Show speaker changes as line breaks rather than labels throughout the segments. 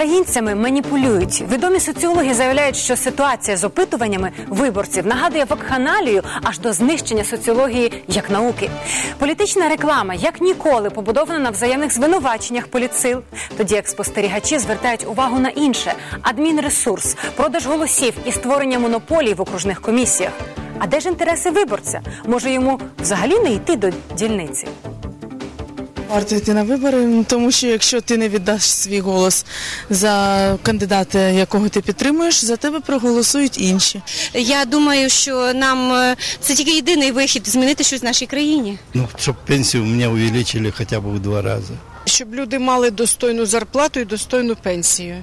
Українцями маніпулюють. Відомі соціологи заявляють, що ситуація з опитуваннями виборців нагадує вакханалію аж до знищення соціології як науки. Політична реклама як ніколи побудована на взаємних звинуваченнях політсил. Тоді як спостерігачі звертають увагу на інше: адмінресурс, продаж голосів і створення монополій в окружних комісіях. А де ж інтереси виборця? Може йому взагалі не йти до дільниці?
Варто йти на вибори, тому що якщо ти не віддаш свій голос за кандидата, якого ти підтримуєш, за тебе проголосують інші.
Я думаю, що нам е, це тільки єдиний вихід змінити щось в нашій країні.
Ну, щоб пенсію мене увеличили хоча б в два рази,
щоб люди мали достойну зарплату і достойну пенсію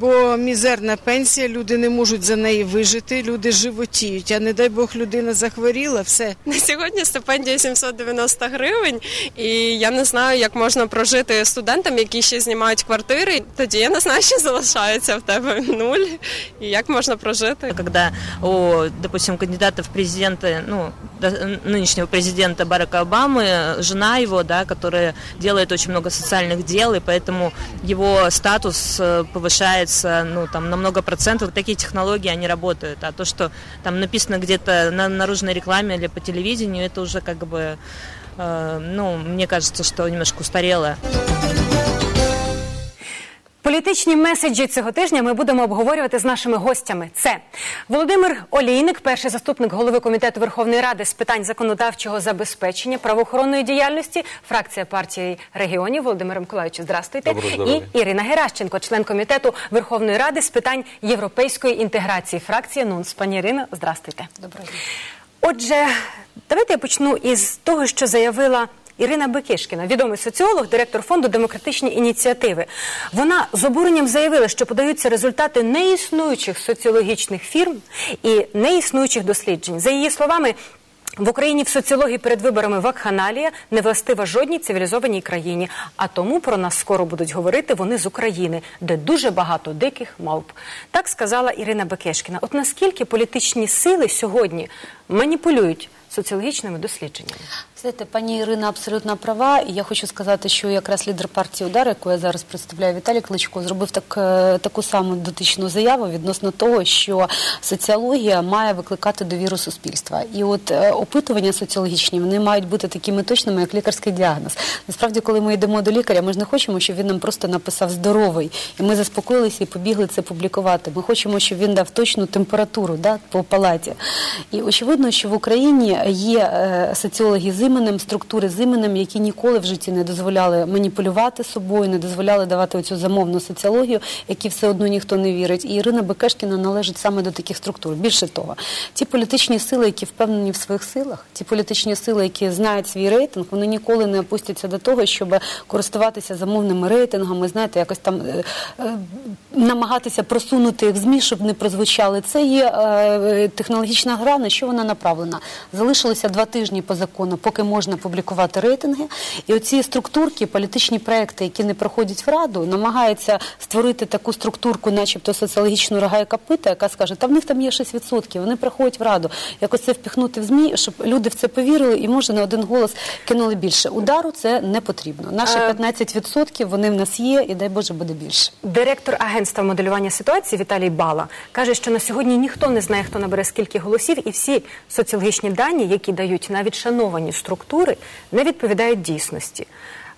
Бо мізерна пенсія, люди не можуть за неї вижити, люди животіють. А не дай Бог людина захворіла, все.
На сьогодні стипендія 790 гривень, і я не знаю, як можна прожити студентам, які ще знімають квартири. Тоді я не знаю, що залишається в тебе нуль, і як можна прожити.
когда у, допустим, кандидата в президенты, ну, до- нынешнего президента Барака Обамы, жена его, да, которая делает очень много социальных дел, и поэтому его статус э, повышается, ну, там, на много процентов. Такие технологии, они работают. А то, что там написано где-то на наружной рекламе или по телевидению, это уже как бы, э, ну, мне кажется, что немножко устарело.
Політичні меседжі цього тижня ми будемо обговорювати з нашими гостями. Це Володимир Олійник, перший заступник голови комітету Верховної Ради з питань законодавчого забезпечення правоохоронної діяльності, фракція партії регіонів. Володимир Миколаївич, здрастуйте. І Ірина Геращенко, член комітету Верховної Ради з питань європейської інтеграції. Фракція НУНС. Пані Ірино, здрастуйте.
Доброго дня.
Отже, давайте я почну із того, що заявила Ірина Бекишкіна, відомий соціолог, директор фонду демократичні ініціативи. Вона з обуренням заявила, що подаються результати неіснуючих соціологічних фірм і неіснуючих досліджень. За її словами. В Україні в соціології перед виборами вакханалія не властива жодній цивілізованій країні. А тому про нас скоро будуть говорити вони з України, де дуже багато диких мавп. Так сказала Ірина Бекешкіна. От наскільки політичні сили сьогодні маніпулюють соціологічними дослідженнями?
Знаєте, пані Ірина абсолютно права, і я хочу сказати, що якраз лідер партії удар, яку я зараз представляю, Віталій Кличко, зробив так, е, таку саму дотичну заяву відносно того, що соціологія має викликати довіру суспільства. І от е, опитування соціологічні вони мають бути такими точними, як лікарський діагноз. Насправді, коли ми йдемо до лікаря, ми ж не хочемо, щоб він нам просто написав здоровий, і ми заспокоїлися і побігли це публікувати. Ми хочемо, щоб він дав точну температуру да, по палаті. І очевидно, що в Україні є е, соціологи з іменем, структури з іменем, які ніколи в житті не дозволяли маніпулювати собою, не дозволяли давати оцю замовну соціологію, які все одно ніхто не вірить. І Ірина Бекешкіна належить саме до таких структур. Більше того, ті політичні сили, які впевнені в своїх силах, ті політичні сили, які знають свій рейтинг, вони ніколи не опустяться до того, щоб користуватися замовними рейтингами, знаєте, якось там е, е, намагатися просунути їх ЗМІ, щоб не прозвучали. Це є е, технологічна гра, на що вона направлена. Залишилося два тижні по закону, поки можна публікувати рейтинги. І оці структурки, політичні проекти, які не проходять в раду, намагаються створити таку структурку, начебто соціологічну рога і копита, яка скаже, та в них там є 6%, вони приходять в раду. Якось це впіхнути в ЗМІ, щоб люди в це повірили і може на один голос кинули більше. Удару це не потрібно. Наші
Е,
15% вони в нас є, і дай Боже буде більше.
Директор агентства моделювання ситуації Віталій Бала каже, що на сьогодні ніхто не знає, хто набере скільки голосів, і всі соціологічні дані, які дають навіть шановані структури, не відповідають дійсності.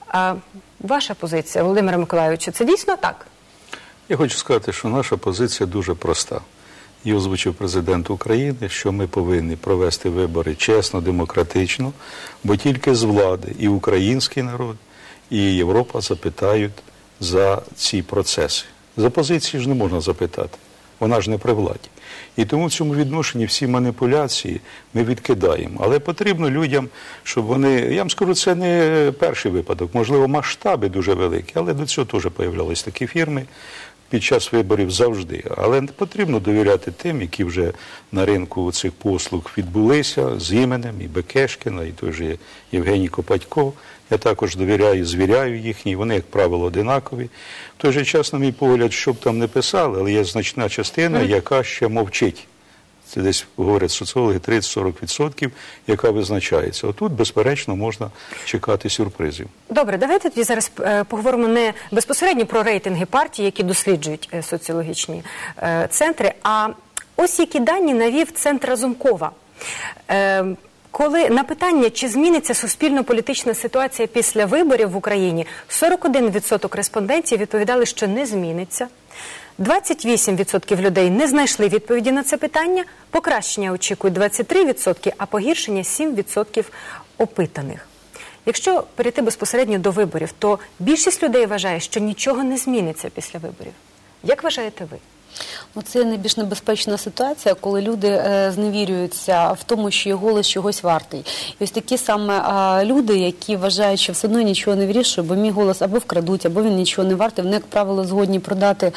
А ваша позиція, Володимира Миколайовича, це дійсно так?
Я хочу сказати, що наша позиція дуже проста. І озвучив президент України, що ми повинні провести вибори чесно, демократично, бо тільки з влади і український народ, і Європа запитають за ці процеси. За позиції ж не можна запитати, вона ж не при владі. І тому в цьому відношенні всі маніпуляції ми відкидаємо. Але потрібно людям, щоб вони. Я вам скажу, це не перший випадок, можливо, масштаби дуже великі, але до цього теж появлялись такі фірми під час виборів завжди. Але не потрібно довіряти тим, які вже на ринку цих послуг відбулися з іменем і Бекешкіна, і той же Євгеній Копатько. Я також довіряю, звіряю їхні, вони, як правило, одинакові. В той же час, на мій погляд, що б там не писали, але є значна частина, яка ще мовчить. Це десь говорять соціологи 30-40%, яка визначається. Отут, безперечно, можна чекати сюрпризів.
Добре, давайте тоді зараз е, поговоримо не безпосередньо про рейтинги партій, які досліджують е, соціологічні е, центри, а ось які дані навів центр Разумкова. Коли на питання, чи зміниться суспільно-політична ситуація після виборів в Україні, 41% респондентів відповідали, що не зміниться. 28% людей не знайшли відповіді на це питання. Покращення очікують 23%, а погіршення 7% опитаних. Якщо перейти безпосередньо до виборів, то більшість людей вважає, що нічого не зміниться після виборів. Як вважаєте ви?
Ну, це найбільш небезпечна ситуація, коли люди е, зневірюються в тому, що їх голос чогось вартий. І ось такі саме люди, які вважають, що все одно нічого не вирішує, бо мій голос або вкрадуть, або він нічого не вартий. Вони, як правило, згодні продати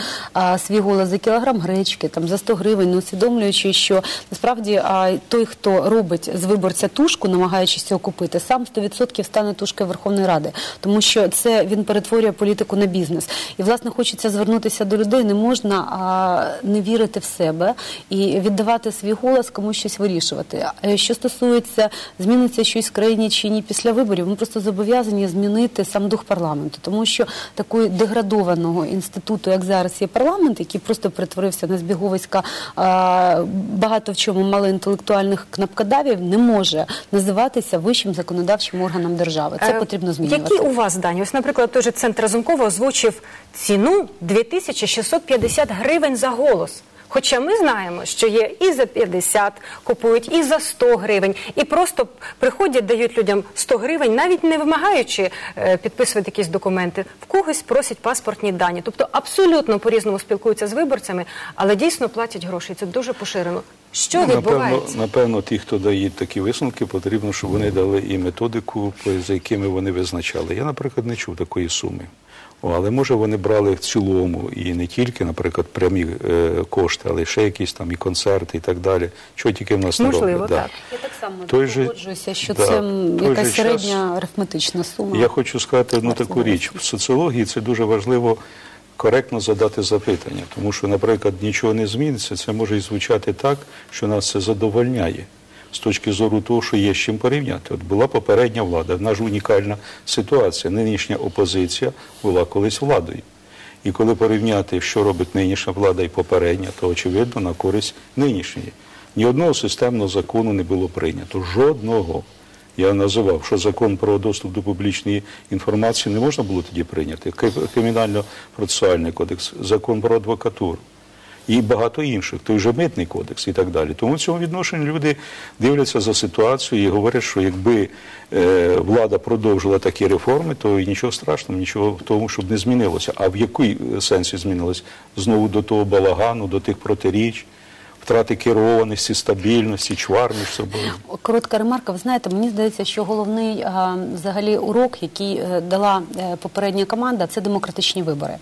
свій голос за кілограм гречки, там за 100 гривень, не усвідомлюючи, що насправді той, хто робить з виборця тушку, намагаючись цього купити, сам 100% стане тушкою Верховної Ради, тому що це він перетворює політику на бізнес. І власне хочеться звернутися до людей. Не можна не вірити в себе і віддавати свій голос комусь щось вирішувати. А Що стосується зміниться щось в країні чи ні після виборів, ми просто зобов'язані змінити сам дух парламенту, тому що такої деградованого інституту, як зараз є парламент, який просто перетворився на збіговиська багато в чому малоінтелектуальних кнопкодавів, не може називатися вищим законодавчим органом держави. Це
Е,
потрібно змінювати.
Які у вас дані? Ось, наприклад, той же центр Разумкова озвучив ціну 2650 гривень за голос. Хоча ми знаємо, що є і за 50 купують, і за 100 гривень, і просто приходять, дають людям 100 гривень, навіть не вимагаючи е, підписувати якісь документи. В когось просять паспортні дані. Тобто абсолютно по-різному спілкуються з виборцями, але дійсно платять гроші. Це дуже поширено. Що
Ну, напевно,
відбувається?
напевно, ті, хто дають такі висновки, потрібно, щоб вони дали і методику, за якими вони визначали. Я, наприклад, не чув такої суми. Але може вони брали в цілому і не тільки, наприклад, прямі е, кошти, але ще якісь там і концерти, і так далі. Чого тільки в нас не
Можливо,
роблять.
так.
Я так само
Той же-
погоджуюся, що
да,
це якась
час-
середня арифметична сума.
Я хочу сказати одну таку річ. В соціології це дуже важливо коректно задати запитання, тому що, наприклад, нічого не зміниться, це може і звучати так, що нас це задовольняє. З точки зору того, що є з чим порівняти. От була попередня влада, в нас ж унікальна ситуація. Нинішня опозиція була колись владою. І коли порівняти, що робить нинішня влада і попередня, то очевидно на користь нинішньої. Ні одного системного закону не було прийнято. Жодного. Я називав, що закон про доступ до публічної інформації не можна було тоді прийняти. Кримінально-процесуальний кодекс, закон про адвокатуру і багато інших, той же митний кодекс і так далі. Тому в цьому відношенні люди дивляться за ситуацією і говорять, що якби е, влада продовжила такі реформи, то нічого страшного, нічого в тому, щоб не змінилося. А в якій е, сенсі змінилось? Знову до того балагану, до тих протиріч, втрати керованості, стабільності, чвар між собою.
Коротка ремарка. Ви знаєте, мені здається, що головний а, взагалі урок, який е, дала е, попередня команда, це демократичні вибори.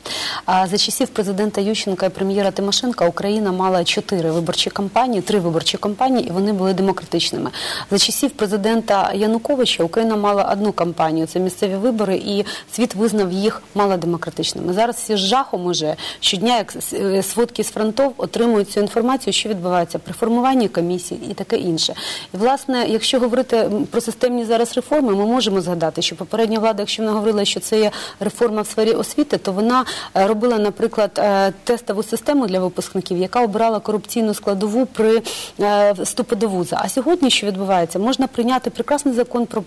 А за часів президента Ющенка і прем'єра Тимошенка Україна мала чотири виборчі кампанії, три виборчі кампанії, і вони були демократичними. За часів президента Януковича Україна мала одну кампанію це місцеві вибори, і світ визнав їх малодемократичними. Зараз всі з жахом уже щодня, як е, сводки з фронтов, отримують цю інформацію, що відбувається при формуванні комісій і таке інше. І власне, якщо говорити про системні зараз реформи, ми можемо згадати, що попередня влада, якщо вона говорила, що це є реформа в сфері освіти, то вона е, робила, наприклад, е, тестову систему для випускників, яка обирала корупційну складову при е, вступі до вуза. А сьогодні що відбувається? Можна прийняти прекрасний закон про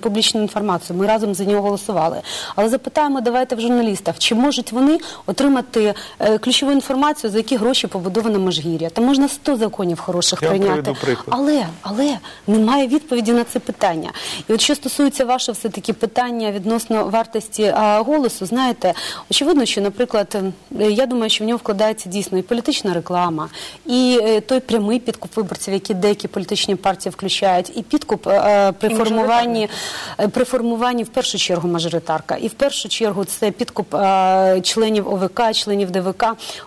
публічну інформацію. Ми разом за нього голосували. Але запитаємо, давайте в журналістах, чи можуть вони отримати ключову інформацію, за які гроші побудовано Межгір'я? Та можна 100 законів хороших
Я
прийняти. Але, але немає відповіді на це питання. І от що стосується вашого все-таки питання відносно вартості а, голосу, знаєте, очевидно, що, наприклад, е, я думаю, що в нього вкладається дійсно і політична реклама, і е, той прямий підкуп виборців, які деякі політичні партії включають, і підкуп е, е, при
І
формуванні при формуванні в першу чергу мажоритарка, і в першу чергу це підкуп членів ОВК, членів ДВК.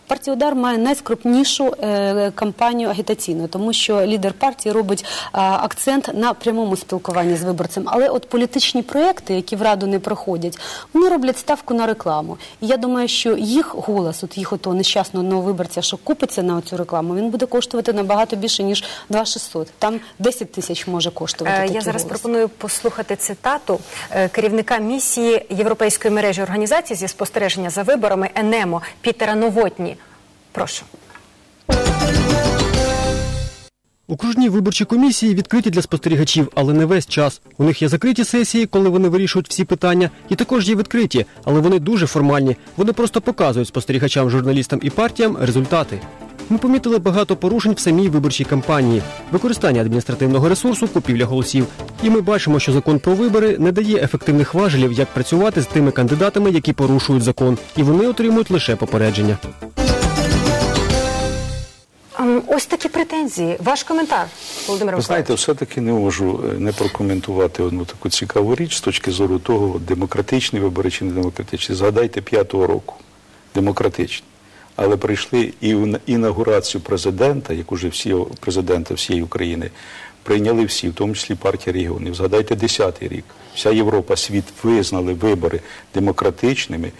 Партія Удар має найскрупнішу е, кампанію агітаційну, тому що лідер партії робить акцент на прямому спілкуванні з виборцем. Але от політичні проекти, які в раду не проходять, вони роблять ставку на рекламу. І я думаю, що їх голос, от їх ото нещасного одного виборця, що купиться на цю рекламу, він буде коштувати набагато більше ніж 2600. Там 10 тисяч може коштувати.
Е, Я зараз
голос.
пропоную послухати цитату е, керівника місії Європейської мережі організацій зі спостереження за виборами ЕНЕМО Пітера Новотні. Прошу.
Окружні виборчі комісії відкриті для спостерігачів, але не весь час. У них є закриті сесії, коли вони вирішують всі питання, і також є відкриті, але вони дуже формальні. Вони просто показують спостерігачам, журналістам і партіям результати. Ми помітили багато порушень в самій виборчій кампанії, використання адміністративного ресурсу, купівля голосів. І ми бачимо, що закон про вибори не дає ефективних важелів, як працювати з тими кандидатами, які порушують закон, і вони отримують лише попередження.
Ем, Ось такі претензії. Ваш коментар, Володимир
Ви знаєте, все-таки не можу е, не прокоментувати одну таку цікаву річ з точки зору того, демократичні вибори чи не демократичні. Згадайте п'ятого року, демократичні. Але прийшли і в інаугурацію президента, як уже всі президента всієї України, прийняли всі, в тому числі партія регіонів. Згадайте 10-й рік. Вся Європа, світ визнали вибори демократичними.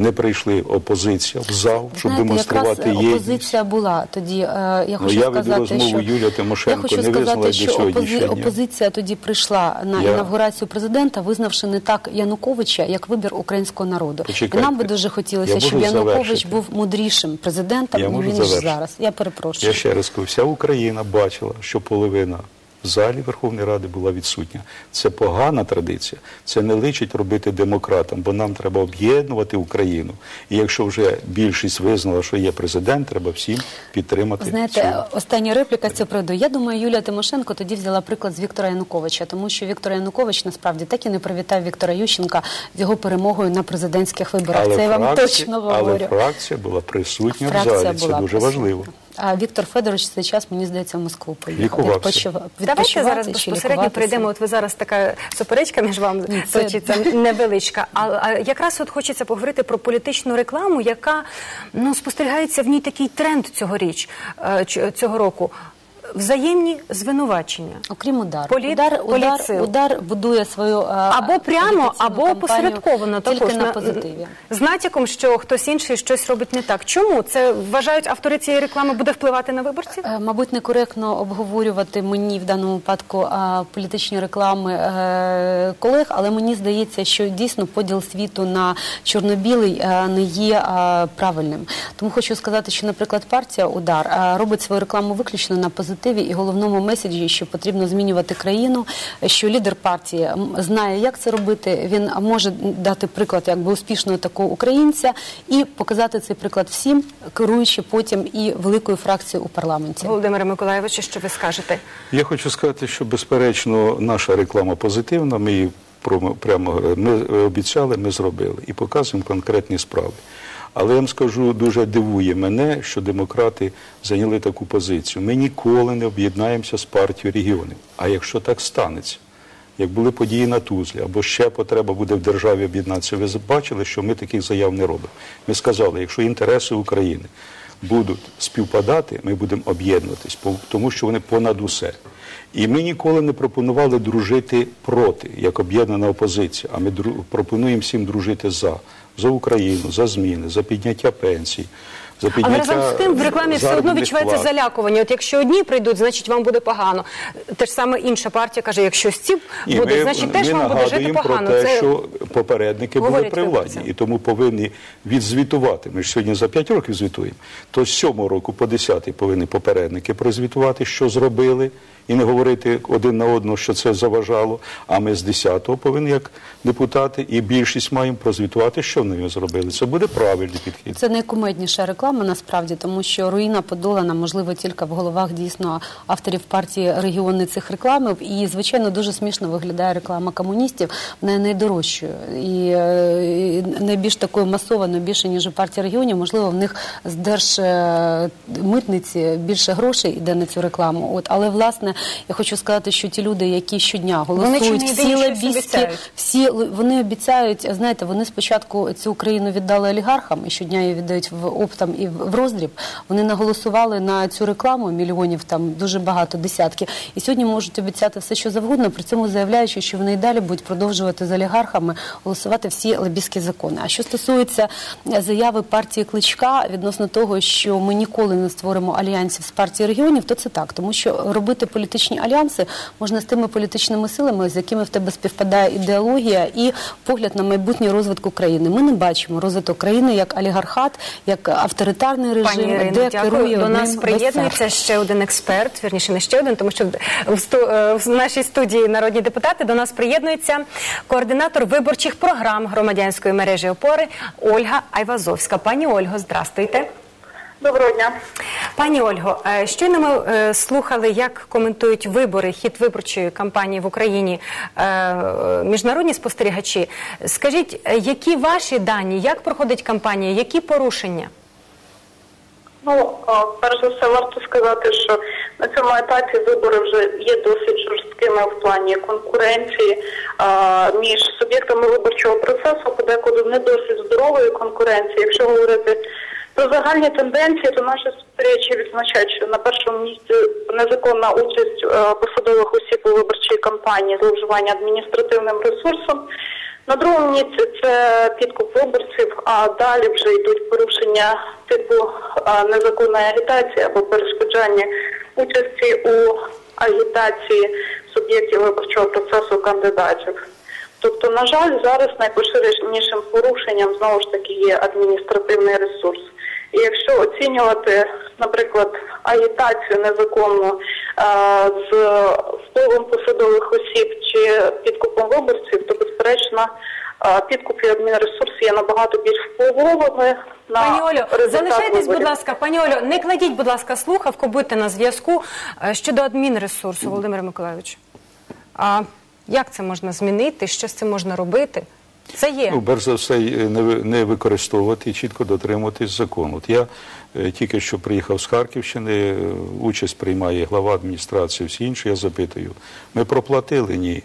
Не прийшли опозиція в зал, щоб
Знаєте,
демонструвати
якраз
єдність.
опозиція була тоді. е, Я
Ну,
хочу
я
сказати,
розмову
що
Юлія Тимошенко,
я хочу
не
сказати, що опози... опозиція тоді прийшла на
Я-
інавгурацію президента, визнавши не так Януковича, як вибір українського народу.
Почекайте.
І нам би дуже хотілося,
Я
щоб Янукович
завершити?
був мудрішим президентом, ніж зараз. Я перепрошую.
Я ще раз кажу, вся Україна бачила, що половина в залі Верховної Ради була відсутня. Це погана традиція. Це не личить робити демократам, бо нам треба об'єднувати Україну. І якщо вже більшість визнала, що є президент, треба всім підтримати.
Знаєте,
цю.
остання репліка з цього приводу. Я думаю, Юлія Тимошенко тоді взяла приклад з Віктора Януковича, тому що Віктор Янукович насправді так і не привітав Віктора Ющенка з його перемогою на президентських виборах. Це я вам точно
але фракція була присутня в
Фракція
залі. Це дуже
присутня.
важливо.
А Віктор Федорович цей час, мені здається, в Москву поїхав.
Лікувався.
Відпочив-
Давайте зараз безпосередньо прийдемо. От ви зараз така суперечка між вами
це-
точиться невеличка. А, а якраз от хочеться поговорити про політичну рекламу, яка ну спостерігається в ній такий тренд цьогоріч е, ч- цього року. Взаємні звинувачення.
Окрім удару.
Політ-
удар, удар,
політсил.
удар будує свою а,
Або прямо,
агітаційну
або
кампанію
посередковано
тільки
також
на позитиві.
з натяком, що хтось інший щось робить не так. Чому це вважають автори цієї реклами буде впливати на виборців?
Е, Мабуть, некоректно обговорювати мені в даному випадку а, політичні реклами е, колег, але мені здається, що дійсно поділ світу на чорно-білий е, не є а, правильним. Тому хочу сказати, що, наприклад, партія Удар е, робить свою рекламу виключно на позитиві і головному меседжі, що потрібно змінювати країну, що лідер партії м, знає, як це робити. Він може дати приклад якби успішного такого українця і показати цей приклад всім, керуючи потім і великою фракцією у парламенті.
Володимире Миколаєвичу, що ви скажете?
Я хочу сказати, що безперечно наша реклама позитивна. Ми її промо- прямо ми обіцяли, ми зробили і показуємо конкретні справи. Але я вам скажу, дуже дивує мене, що демократи зайняли таку позицію. Ми ніколи не об'єднаємося з партією регіонів. А якщо так станеться, як були події на Тузлі, або ще потреба буде в державі об'єднатися, ви бачили, що ми таких заяв не робимо. Ми сказали, якщо інтереси України будуть співпадати, ми будемо об'єднуватись, тому що вони понад усе. І ми ніколи не пропонували дружити проти, як об'єднана опозиція, а ми пропонуємо всім дружити за. За Україну, за зміни, за підняття пенсій, за
Але
підняття
разом з тим в рекламі все одно відчувається
плат.
залякування. От якщо одні прийдуть, значить вам буде погано. Те ж саме інша партія каже, якщо
І
будуть,
ми,
значить теж
ми
вам буде жити
нагадуємо
погано.
про те,
Це
що попередники були при владі, і тому повинні відзвітувати. Ми ж сьогодні за 5 років звітуємо. То з 7 року по 10 повинні попередники прозвітувати, що зробили, і не говорити один на одного, що це заважало. А ми з 10-го повинні, як депутати, і більшість маємо прозвітувати, що вони зробили. Це буде правильний підхід.
Це найкумедніша реклама насправді, тому що руїна подолана, можливо, тільки в головах дійсно авторів партії регіони цих реклам. І звичайно дуже смішно виглядає реклама комуністів. Вона найдорожчою і, е, найбільш такою масованою, більше ніж у партії регіонів. Можливо, в них з держмитниці більше грошей йде на цю рекламу. От але власне Я хочу сказати, що ті люди, які щодня голосують, всі лобістські, всі вони обіцяють, знаєте, вони спочатку цю Україну віддали олігархам і щодня її віддають в оптом і в роздріб. Вони наголосували на цю рекламу мільйонів, там дуже багато десятки. І сьогодні можуть обіцяти все, що завгодно, при цьому заявляючи, що вони і далі будуть продовжувати з олігархами голосувати всі лобістські закони. А що стосується заяви партії Кличка відносно того, що ми ніколи не створимо альянсів з партії регіонів, то це так, тому що робити політичні альянси можна з тими політичними силами, з якими в тебе співпадає ідеологія і погляд на майбутній розвиток країни. Ми не бачимо розвиток країни як олігархат, як авторитарний режим,
Пані Ірино,
де
дякую.
керує
До нас приєднується ще один експерт, вірніше не ще один, тому що в, сту- е, в нашій студії народні депутати до нас приєднується координатор виборчих програм громадянської мережі опори Ольга Айвазовська. Пані Ольго, здрастуйте.
Доброго дня.
Пані Ольго, е, щойно ми е, слухали, як коментують вибори, хід виборчої кампанії в Україні е, міжнародні спостерігачі. Скажіть, які ваші дані, як проходить кампанія, які порушення?
Ну, перш за все, варто сказати, що на цьому етапі вибори вже є досить жорсткими в плані конкуренції між суб'єктами виборчого процесу, подекуди не досить здорової конкуренції. Якщо говорити загальні тенденції, то наші спостерігачі відзначають, що на першому місці незаконна участь е, посадових осіб у виборчій кампанії, зловживання адміністративним ресурсом. На другому місці це підкуп виборців, а далі вже йдуть порушення типу незаконної агітації або перешкоджання участі у агітації суб'єктів виборчого процесу кандидатів. Тобто, на жаль, зараз найпоширенішим порушенням знову ж таки є адміністративний ресурс. І якщо оцінювати, наприклад, агітацію незаконну а, з впливом посадових осіб чи підкупом виборців, то безперечно а, підкуп і адмінресурс є набагато більш впливовими на
Пані Олю, залишайтесь, будь ласка, пані Олю, не кладіть, будь ласка, слухавку, будьте на зв'язку Е, щодо адмінресурсу, Володимир Миколайович. А як це можна змінити? Що з цим можна робити? Це є.
Ну, перш за все, е, не, не використовувати і чітко дотримуватись закону. От я е, тільки що приїхав з Харківщини, е, участь приймає глава адміністрації, всі інші, я запитую, ми проплатили? Ні.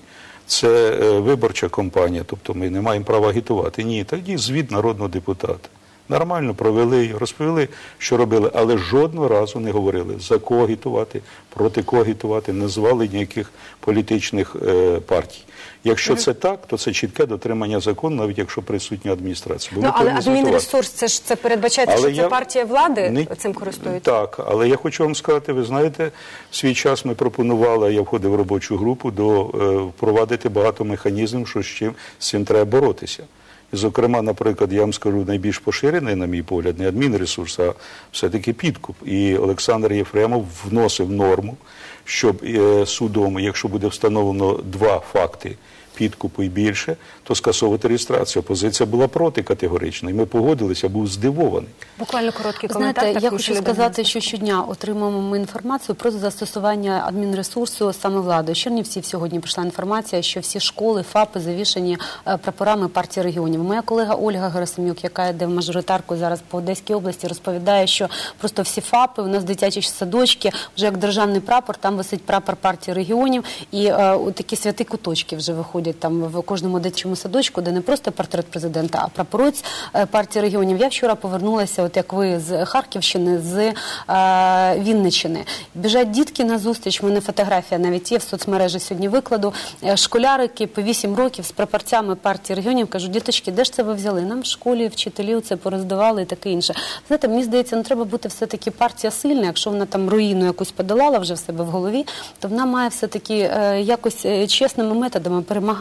Це виборча кампанія, тобто ми не маємо права агітувати. Ні, тоді звіт народного депутата. Нормально провели, розповіли, що робили, але жодного разу не говорили, за кого агітувати, проти кого агітувати, не звали ніяких політичних е, партій. Якщо це так, то це чітке дотримання закону, навіть якщо присутня адміністрація. Бо
Ну, але адмінресурс, це ж це передбачається,
Але
що це партія влади
Не-
цим користується.
Так, але я хочу вам сказати, ви знаєте, в свій час ми пропонували, я входив в робочу групу, до е, впровадити багато механізмів, що з чим з цим треба боротися. Зокрема, наприклад, я вам скажу, найбільш поширений, на мій погляд, не адмінресурс, а все-таки підкуп. І Олександр Єфремов вносив норму, щоб е, судом, якщо буде встановлено два факти підкупу і більше, то скасовувати реєстрацію. Опозиція була проти категорично, і ми погодилися, був здивований.
Буквально короткий коментар.
Знаєте, я хочу сказати, що щодня отримуємо ми інформацію про застосування адмінресурсу саме владою. З Чернівців сьогодні прийшла інформація, що всі школи, ФАПи завішані е, прапорами партії регіонів. Моя колега Ольга Герасимюк, яка йде в мажоритарку зараз по Одеській області, розповідає, що просто всі ФАПи, у нас дитячі садочки, вже як державний прапор, там висить прапор партії регіонів, і е, такі святі куточки вже виходять там в кожному дитячому садочку, де не просто портрет президента, а прапорець е, партії регіонів. Я вчора повернулася, от як ви з Харківщини, з е, Вінниччини. Біжать дітки на зустріч. Мене фотографія навіть є в соцмережі сьогодні викладу. Е, Школярики по 8 років з прапорцями партії регіонів кажуть, діточки, де ж це ви взяли? Нам в школі вчителів це пороздавали і таке інше. Знаєте, мені здається, не треба бути все-таки партія сильна. Якщо вона там руїну якусь подолала вже в себе в голові, то вона має все-таки е, якось е, чесними методами перемагати.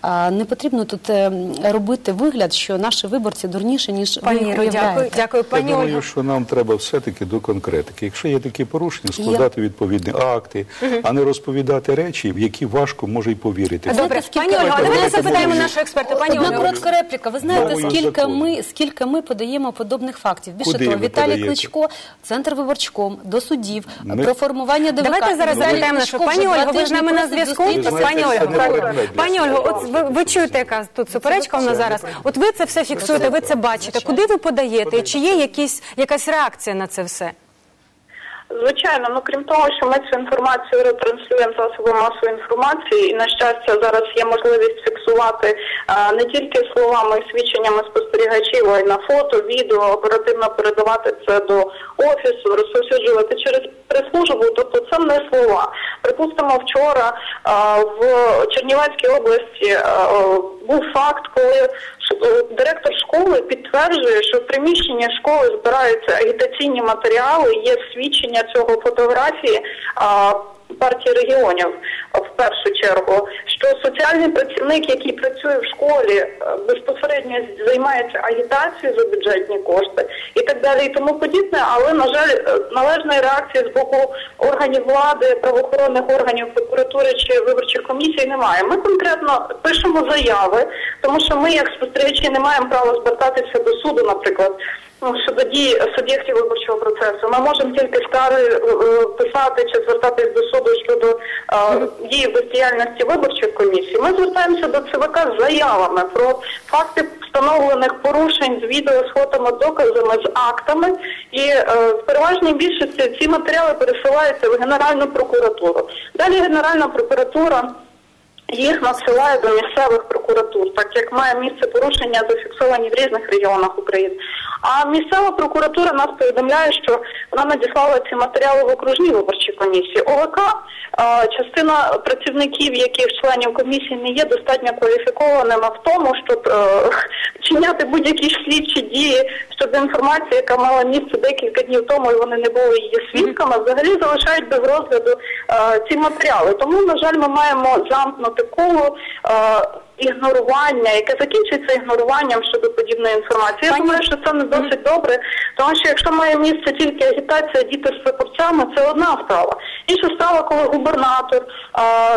А не потрібно тут е, робити вигляд, що наші виборці дурніші, ніж
Пані
ви уявляєте.
дякую, дякую, пані
я думаю, що нам треба все-таки до конкретики. Якщо є такі порушення, складати відповідні акти, а не розповідати речі, в які важко може й повірити.
Добре,
скільки-
пані Ольга, давайте
Давайте
запитаємо нашого експерта. Пані
Одна коротка репліка. Ви знаєте, скільки ми, скільки ми подаємо подобних фактів? Більше
Куди
того, Віталій
подаєте?
Кличко, центр виборчком, до судів,
Ми-
про формування ДВК.
Давайте зараз запитаємо
вже
пані
два
Ольго. Ви ж нами на зв'язку. Пані
це
пані Ольго, от ви, ви чуєте, яка тут суперечка у нас зараз. От ви це все фіксуєте, ви це бачите. Куди ви подаєте? Чи є якісь якась реакція на це все?
Звичайно, ну крім того, що ми цю інформацію ретранслюємо засоби масової інформації, і на щастя, зараз є можливість фіксувати а, не тільки словами і свідченнями спостерігачів, а й на фото, відео, оперативно передавати це до офісу, розповсюджувати через прес-службу. Тобто це не слова. Припустимо, вчора а, в Чернівецькій області а, був факт, коли директор школи підтверджує, що в приміщення школи збираються агітаційні матеріали, є свідчення цього фотографії. Партії регіонів в першу чергу, що соціальний працівник, який працює в школі, е, безпосередньо займається агітацією за бюджетні кошти і так далі, і тому подібне. Але на жаль, е, належної реакції з боку органів влади, правоохоронних органів, прокуратури чи виборчих комісій немає. Ми конкретно пишемо заяви, тому що ми, як спостерігачі, не маємо права звертатися до суду, наприклад. Ну, щодо дій суб'єктів виборчого процесу, ми можемо тільки скари е, е, писати чи звертатись до суду щодо е, дії бездіяльності виборчих комісій. Ми звертаємося до ЦВК з заявами про факти встановлених порушень з відео з фотами, доказами, з актами, і е, в переважній більшості ці матеріали пересилаються в Генеральну прокуратуру. Далі Генеральна прокуратура їх надсилає до місцевих прокуратур, так як має місце порушення зафіксовані в різних регіонах України. А місцева прокуратура нас повідомляє, що вона надіслала ці матеріали в окружні виборчі комісії. ОВК частина працівників, яких членів комісії не є достатньо кваліфікованими в тому, щоб е, вчиняти будь-які слідчі дії щодо інформації, яка мала місце декілька днів тому, і вони не були її свідками, взагалі залишають без розгляду е, ці матеріали. Тому, на жаль, ми маємо замкнути коло. Ігнорування, яке закінчиться ігноруванням щодо подібної інформації. Я думаю, що це не досить добре, тому що якщо має місце тільки агітація діти з виборцями, це одна справа. Інша справа, коли губернатор,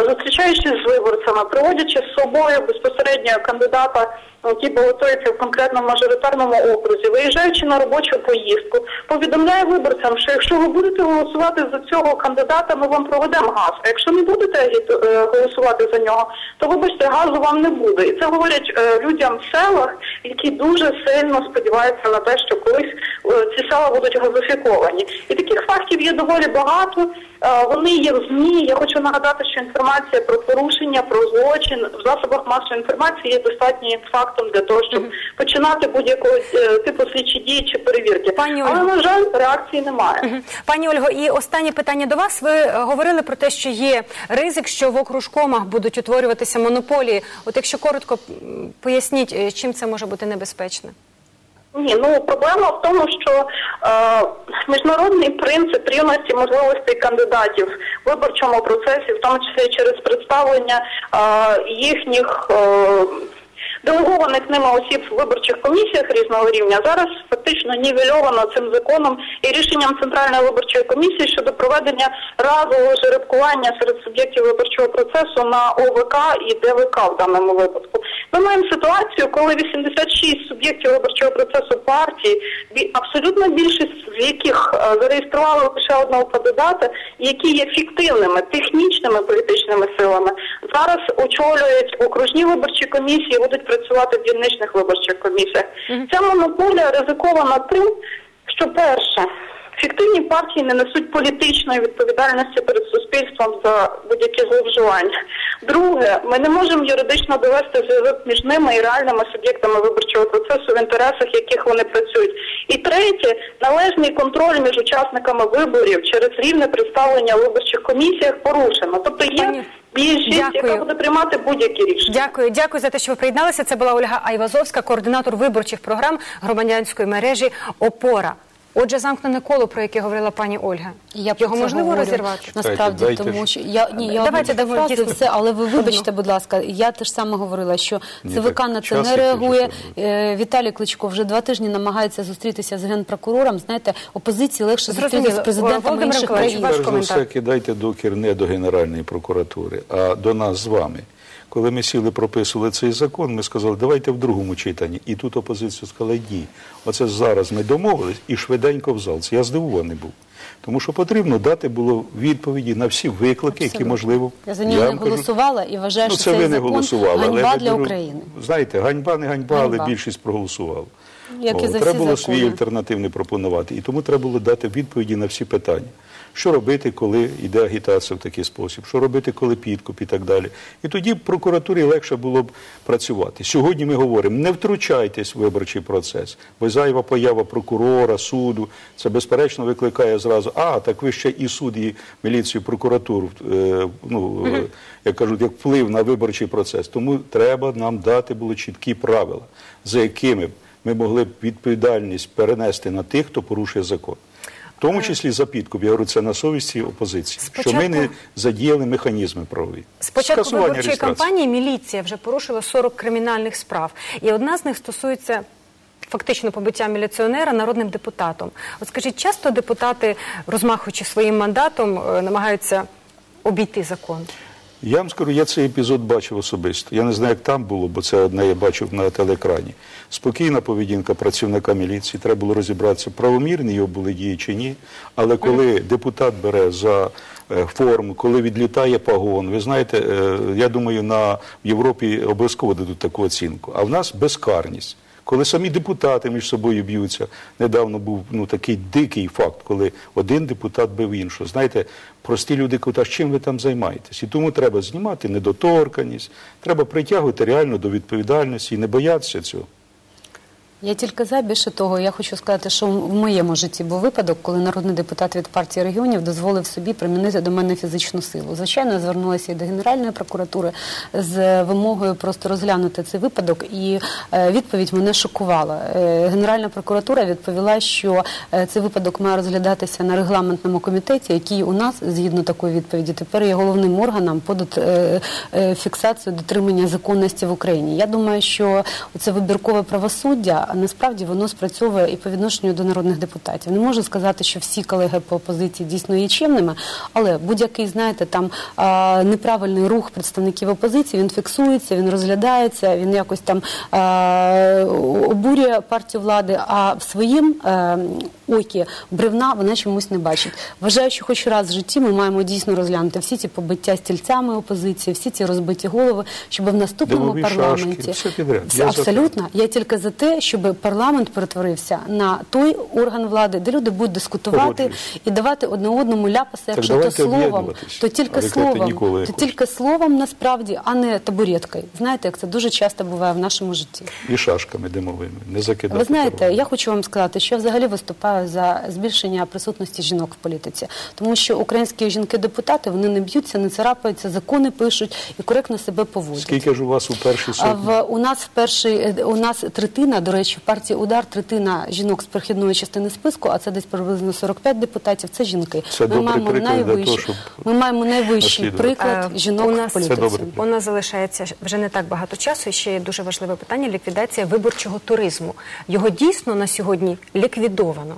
зустрічаючись з виборцями, приводячи з собою безпосередньо кандидата, який балотується в конкретному мажоритарному окрузі, виїжджаючи на робочу поїздку, повідомляє виборцям, що якщо ви будете голосувати за цього кандидата, ми вам проведемо газ. А якщо не будете е, голосувати за нього, то вибачте, газу вам не буде. І це говорять е, людям в селах, які дуже сильно сподіваються на те, що колись е, ці села будуть газифіковані. І таких фактів є доволі багато. Е, Вони є в ЗМІ. Я хочу нагадати, що інформація про порушення, про злочин в засобах масової інформації є достатнім фактом для того, щоб починати будь-якого е, типу слідчі дії чи перевірки.
Пані
Але на жаль, реакції немає.
Пані Ольго, і останнє питання до вас. Ви говорили про те, що є ризик, що в окружкомах будуть утворюватися монополії. От якщо коротко поясніть, е, чим це може бути небезпечно?
Ні, ну проблема в тому, що е, міжнародний принцип рівності можливостей кандидатів в виборчому процесі, в тому числі через представлення е, їхніх. Е, Делегованих ними осіб в виборчих комісіях різного рівня зараз фактично нівельовано цим законом і рішенням Центральної виборчої комісії щодо проведення разового жеребкування серед суб'єктів виборчого процесу на ОВК і ДВК в даному випадку. Ми маємо ситуацію, коли 86 суб'єктів виборчого процесу партії, абсолютна більшість з яких е, зареєстрували лише одного кандидата, які є фіктивними технічними політичними силами, зараз очолюють окружні виборчі комісії, будуть працювати в дільничних виборчих комісіях. Ця монополія ризикована тим, що перше. Фіктивні партії не несуть політичної відповідальності перед суспільством за будь-які зловживання. Друге, ми не можемо юридично довести зв'язок між ними і реальними суб'єктами виборчого процесу, в інтересах яких вони працюють. І третє, належний контроль між учасниками виборів через рівне представлення в виборчих комісіях порушено. Тобто є
Пані,
дякую. яка буде приймати будь-які рішення.
Дякую, дякую за те, що ви приєдналися. Це була Ольга Айвазовська, координатор виборчих програм громадянської мережі ОПОРА. Отже, замкнене коло, про яке говорила пані Ольга.
Я
Його можливо
говорю.
розірвати?
Насправді,
Дайте
тому що я ні, я
Давайте дамо
фразу, все, але ви вибачте, будь ласка, я теж саме говорила, що ЦВК на це не реагує.
вже
Е, Віталій Кличко вже два тижні намагається зустрітися з генпрокурором. Знаєте, опозиції легше зустрітися з президентами
Володимир
інших країн.
Перш за все кидайте докір не до Генеральної прокуратури, а до нас з вами. Коли ми сіли, прописували цей закон, ми сказали, давайте в другому читанні. І тут опозиція сказала, ні. Оце зараз ми домовились і швиденько в зал. Це Я здивований був. Тому що потрібно дати було відповіді на всі виклики, які можливо.
Я за нього не
кажу,
голосувала і вважаю,
ну,
що
це
цей
ви не
закон
голосували, але
ганьба
я
для України.
Знаєте, ганьба не ганьба,
Ганьба.
але більшість проголосувала.
Як і за
треба
всі
було
закони.
свій альтернативний пропонувати. І тому треба було дати відповіді на всі питання. Що робити, коли йде агітація в такий спосіб, що робити, коли підкуп і так далі. І тоді прокуратурі легше було б працювати. Сьогодні ми говоримо, не втручайтесь в виборчий процес, бо зайва поява прокурора, суду, це безперечно викликає зразу, а, так ви ще і суд, і міліцію, прокуратуру, е, ну, е, як кажуть, як вплив на виборчий процес. Тому треба нам дати було чіткі правила, за якими ми могли б відповідальність перенести на тих, хто порушує закон. Тому числі за підкуп, я говорю, це на совісті опозиції, що ми не задіяли механізми правові.
Спочатку
Скасування
виборчої кампанії міліція вже порушила 40 кримінальних справ. І одна з них стосується фактично побиття міліціонера народним депутатом. От скажіть, часто депутати, розмахуючи своїм мандатом, е, намагаються обійти закон?
Я вам скажу, я цей епізод бачив особисто. Я не знаю, як там було, бо це одне я бачив на телеекрані. Спокійна поведінка працівника міліції. Треба було розібратися, правомірні його були дії чи ні. Але коли депутат бере за е, форму, коли відлітає пагон, ви знаєте, е, я думаю, на Європі обов'язково дадуть таку оцінку. А в нас безкарність. Коли самі депутати між собою б'ються, недавно був ну такий дикий факт, коли один депутат бив іншого. Знаєте, прості люди кажуть, чим ви там займаєтесь? І тому треба знімати недоторканість, треба притягувати реально до відповідальності і не боятися цього.
Я тільки за більше того, я хочу сказати, що в моєму житті був випадок, коли народний депутат від партії регіонів дозволив собі примінити до мене фізичну силу. Звичайно, звернулася і до Генеральної прокуратури з вимогою просто розглянути цей випадок, і е, відповідь мене шокувала. Е, Генеральна прокуратура відповіла, що е, цей випадок має розглядатися на регламентному комітеті, який у нас, згідно такої відповіді, тепер є головним органом по дот- е, фіксацію дотримання законності в Україні. Я думаю, що це вибіркове правосуддя насправді воно спрацьовує і по відношенню до народних депутатів. Не можу сказати, що всі колеги по опозиції дійсно є чимними, але будь-який, знаєте, там а, неправильний рух представників опозиції він фіксується, він розглядається, він якось там а, обурює партію влади, а в своїм е, окі бревна вона чомусь не бачить. Вважаю, що хоч раз в житті ми маємо дійсно розглянути всі ці побиття стільцями опозиції, всі ці розбиті голови, щоб в наступному парламенті
шашки, все підряд. Я
абсолютно я тільки за те, щоб парламент перетворився на той орган влади, де люди будуть дискутувати
Погоджуюсь.
і давати одне одному ляпаси,
Так
якщо то словом, то тільки
Але
словом, то
якось.
тільки словом насправді, а не табуреткою. Знаєте, як це дуже часто буває в нашому житті.
І шашками димовими. Не закидати.
Ви знаєте, я хочу вам сказати, що я взагалі виступаю за збільшення присутності жінок в політиці, тому що українські жінки-депутати вони не б'ються, не царапаються, закони пишуть і коректно себе поводять.
Скільки ж у вас у першій
А
сотні?
в у нас в перший е, у нас третина, до речі, в партії удар третина жінок з прохідної частини списку, а це десь приблизно 45 депутатів. Це жінки.
Це
ми маємо найвищий,
того, щоб
ми маємо найвищий приклад
Е,
жінок
у нас-
в політиці.
Це.
У нас залишається вже не так багато часу. І ще є дуже важливе питання ліквідація виборчого туризму. Його дійсно на сьогодні ліквідовано.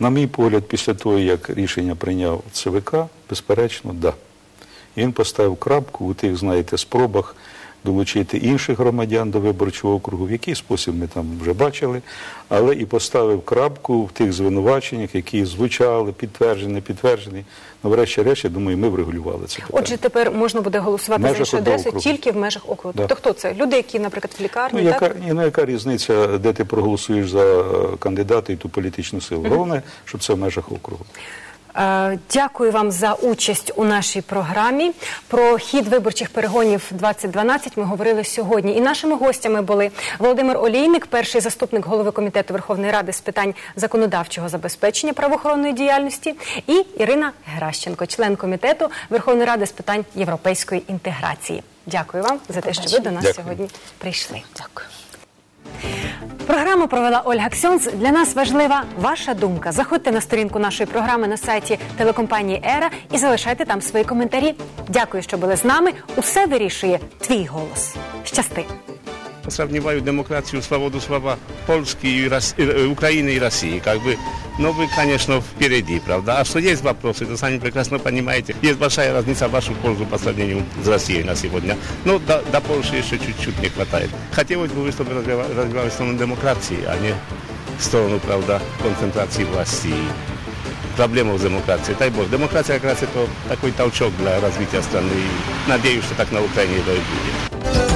На мій погляд, після того, як рішення прийняв ЦВК, безперечно, да. І він поставив крапку у тих, знаєте, спробах долучити інших громадян до виборчого округу, в який спосіб ми там вже бачили, але і поставив крапку в тих звинуваченнях, які звучали, підтверджені, підтверджені. Ну, врешті-решт, я думаю, ми врегулювали це питання.
Отже, тепер можна буде голосувати за іншу адресу тільки в межах округу.
Да.
Тобто хто це? Люди, які, наприклад, в лікарні,
Ну,
так?
яка, ні, ну, яка різниця, де ти проголосуєш за кандидата і ту політичну силу? Головне, щоб це в межах округу.
Е, Дякую вам за участь у нашій програмі. Про хід виборчих перегонів 2012 ми говорили сьогодні. І нашими гостями були Володимир Олійник, перший заступник голови комітету Верховної Ради з питань законодавчого забезпечення правоохоронної діяльності, і Ірина Геращенко, член комітету Верховної Ради з питань європейської інтеграції. Дякую вам за те, що ви до нас
Дякую.
сьогодні прийшли.
Дякую.
Програму провела Ольга Ксьонц. Для нас важлива ваша думка. Заходьте на сторінку нашої програми на сайті телекомпанії Ера і залишайте там свої коментарі. Дякую, що були з нами. Усе вирішує твій голос. Щасти!
Сравниваю демократию свободу слова Polski и Украины и России. Как бы, но вы, конечно, впереди, правда? А что есть вопросы, то сами прекрасно понимаете. Есть большая разница в вашу пользу по сравнению с Россией на сегодня. Но до, до Польши еще чуть-чуть не хватает. Хотелось бы, чтобы развива- развивалась в сторону демократии, а не сторону, правда, концентрации власти проблемов с демократией. Дай Бог, демократия как раз это такой толчок для развития страны. И надеюсь, что так на Украине это и будет.